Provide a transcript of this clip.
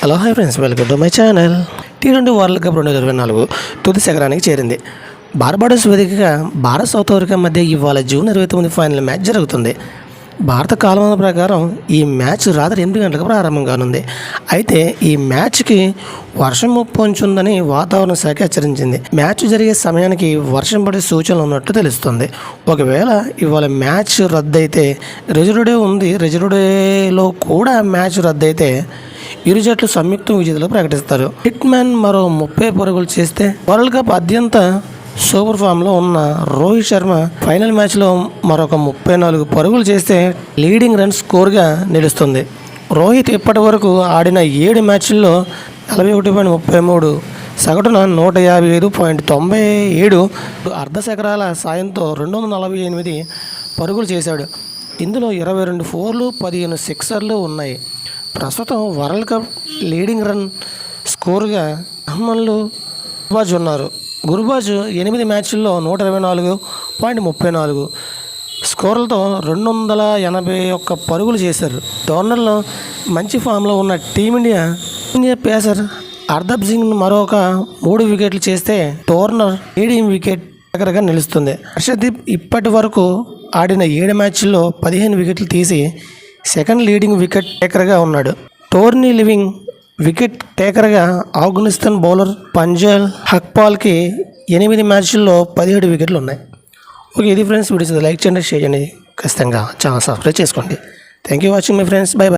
Hello hi friends welcome to my channel T twenty world cup రెండు వేల ఇరవై నాలుగు తుది శకరానికి చేరింది. బార్బాడోస్ వేదికగా భారత్ సౌత్ ఆఫ్రికా మధ్య ఇవాళ జూన్ ఇరవై తొమ్మిది ఫైనల్ మ్యాచ్ జరుగుతుంది. భారత కాలమాన ప్రకారం ఈ మ్యాచ్ రాత్రి ఎనిమిది గంటలకు ప్రారంభం కానుంది. అయితే ఈ మ్యాచ్కి వర్షం ముప్పు ఉంచుందని వాతావరణ శాఖ హెచ్చరించింది. మ్యాచ్ జరిగే సమయానికి వర్షం పడే సూచనలు ఉన్నట్టు తెలుస్తుంది. ఒకవేళ ఇవాళ మ్యాచ్ రద్దయితే రిజర్వ్ డే ఉంది. రిజర్వ్ డేలో కూడా మ్యాచ్ రద్దయితే ఇరు జట్లు సంయుక్త విజేతలు ప్రకటిస్తారు. హిట్ మ్యాన్ మరో ముప్పై పరుగులు చేస్తే వరల్డ్ కప్ అత్యంత సూపర్ ఫామ్లో ఉన్న రోహిత్ శర్మ ఫైనల్ మ్యాచ్లో మరొక ముప్పై నాలుగు పరుగులు చేస్తే లీడింగ్ రన్ స్కోర్గా నిలుస్తుంది. రోహిత్ ఇప్పటి వరకు ఆడిన ఏడు మ్యాచ్ల్లో నలభై ఒకటి పాయింట్ ముప్పై మూడు సగటున నూట యాభై ఐదు పాయింట్ తొంభై ఏడు అర్ధశకరాల సాయంతో రెండు వందల నలభై ఎనిమిది పరుగులు చేశాడు. ఇందులో ఇరవై రెండు ఫోర్లు పదిహేను సిక్సర్లు ఉన్నాయి. ప్రస్తుతం వరల్డ్ కప్ లీడింగ్ రన్ స్కోర్గా అహ్మన్లు గుర్బాజ్ ఉన్నారు. గుర్బాజ్ ఎనిమిది మ్యాచ్ల్లో నూట ఇరవై నాలుగు పాయింట్ ముప్పై నాలుగు స్కోర్లతో రెండు వందల ఎనభై ఒక్క పరుగులు చేశారు. టోర్నర్లో మంచి ఫామ్లో ఉన్న team India India pacer Hardeep Singh మరొక మూడు వికెట్లు చేస్తే టోర్నర్ లీడింగ్ వికెట్ దగ్గరగా నిలుస్తుంది. హర్షదీప్ ఇప్పటి వరకు ఆడిన ఏడు మ్యాచ్ల్లో పదిహేను వికెట్లు తీసి సెకండ్ లీడింగ్ వికెట్ టేకర్గా ఉన్నాడు. టోర్నీ లివింగ్ వికెట్ టేకర్గా ఆఫ్ఘనిస్తాన్ బౌలర్ పంజాల్ హక్పాల్కి ఎనిమిది మ్యాచ్ల్లో పదిహేడు వికెట్లు ఉన్నాయి. ఓకే ఇది ఫ్రెండ్స్ వీడియోస్ లైక్ చేయండి షేర్ చేయండి. ఖచ్చితంగా ఛానల్ సబ్స్క్రైబ్ చేసుకోండి. Thank you watching my friends bye bye